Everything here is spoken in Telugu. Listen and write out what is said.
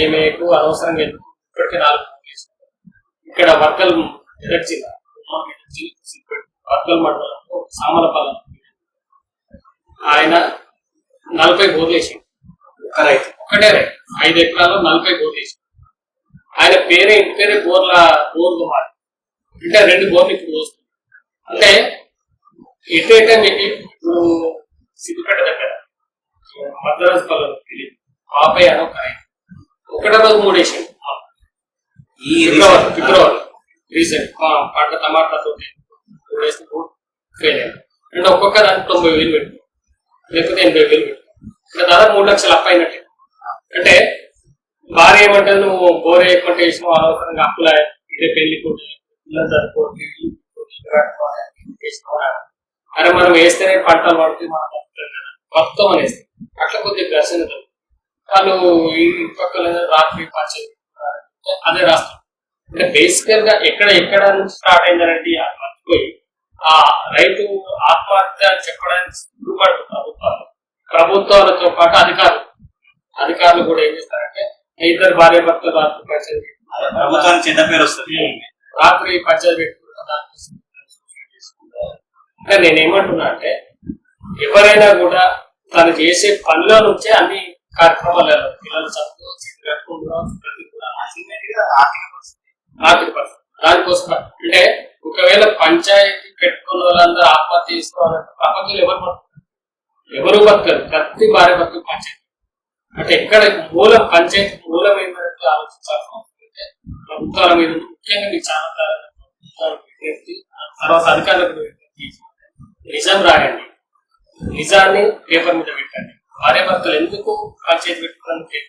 ఏమేకు అనవసరంగా ఎందుకు? ఇప్పటికే నాలుగు ఇక్కడ వర్కల్ మెదక్ జిల్లా వర్కల్ మండలం సామలపాలెం ఆయన నలభై గోర్లేసి ఒక రైతు ఒకటే రైతు. ఐదు ఎకరాల్లో నలభై గోర్లేసి ఆయన పేరే ఇంటి పేరే గోర్ల గోర్లు మారి. అంటే రెండు గోర్లు ఇప్పుడు వస్తుంది అంటే ఎటు ఎటే మీకు ఇప్పుడు సిద్ధిపేట దగ్గర మద్రాసు పల్లెలు పాపయ్య అని ఒక రైతు. ఒకటే రోజు మూడేసాడు ఈ ఫిబ్రవరి ఫిబ్రవరి రీసెంట్ పంట టమాటాతో వేసిన ఫెయిల్ అయ్యాను అంటే ఒక్కొక్క దానికి తొంభై వేలు పెట్టు లేకపోతే ఎనభై వేలు పెట్టు ఇంకా దాదాపు మూడు లక్షలు అప్ అయినట్టే అంటే భార్య ఏమంటే నువ్వు బోర్ వేయకుంటే వేసినావు అనవసరంగా అప్పుల ఇదే పెళ్ళి కూడా పిల్లలు చదువుకోండి అరే మనం వేస్తేనే పంటలు పడితే మనం మొత్తం అని వేస్తాం అట్లా కొద్దిగా ఘర్షణ జరుగుతుంది. వాళ్ళు ఈ పక్కన రాత్రి పచ్చడి అదే రాస్తాం అంటే బేసికల్గా ఎక్కడ ఎక్కడ నుంచి స్టార్ట్ అయిందనండి అది మర్చిపోయి ఆ రైతు ఆత్మహత్య అని చెప్పడానికి సిగ్గుపడుతుంది ప్రభుత్వాలు ప్రభుత్వాలతో పాటు అధికారులు అధికారులు కూడా ఏం చేస్తారంటే ఇద్దరు భార్య భర్తలు రాత్రి పంచాయతీ ప్రభుత్వానికి చెడ్డ పేరు వస్తుంది. రాత్రి పంచాయతీ. అంటే నేను ఏమంటున్నా అంటే ఎవరైనా కూడా తను చేసే పనిలో నుంచే అన్ని కార్యక్రమాలు పిల్లలు చదువు కట్టుకుంటున్నాం, ప్రతి కూడా ఆర్థిక పరిస్థితి ఆర్థిక పరిస్థితి. దానికోసం అంటే ఒకవేళ పంచాయతీ పెట్టుకున్న వాళ్ళందరూ ఆత్మహత్య చేసుకోవాలంటే ప్రపంచంలో ఎవరు బతుకుతారు ఎవరు బతకరు ప్రతి భార్య బతుకు పంచాయతీ. అంటే ఎక్కడ మూలం పంచాయతీ మూలం ఏంటంటే ఆలోచించాల్సిన అవసరం అయితే ప్రభుత్వాల మీద ముఖ్యంగా మీకు చాలా విజ్ఞప్తి, తర్వాత అధికారులకు విజ్ఞప్తి. నిజం రాయండి. నిజాన్ని పేపర్ మీద పెట్టండి. భార్య భర్తలు ఎందుకు పంచాయతీ పెట్టుకోవడానికి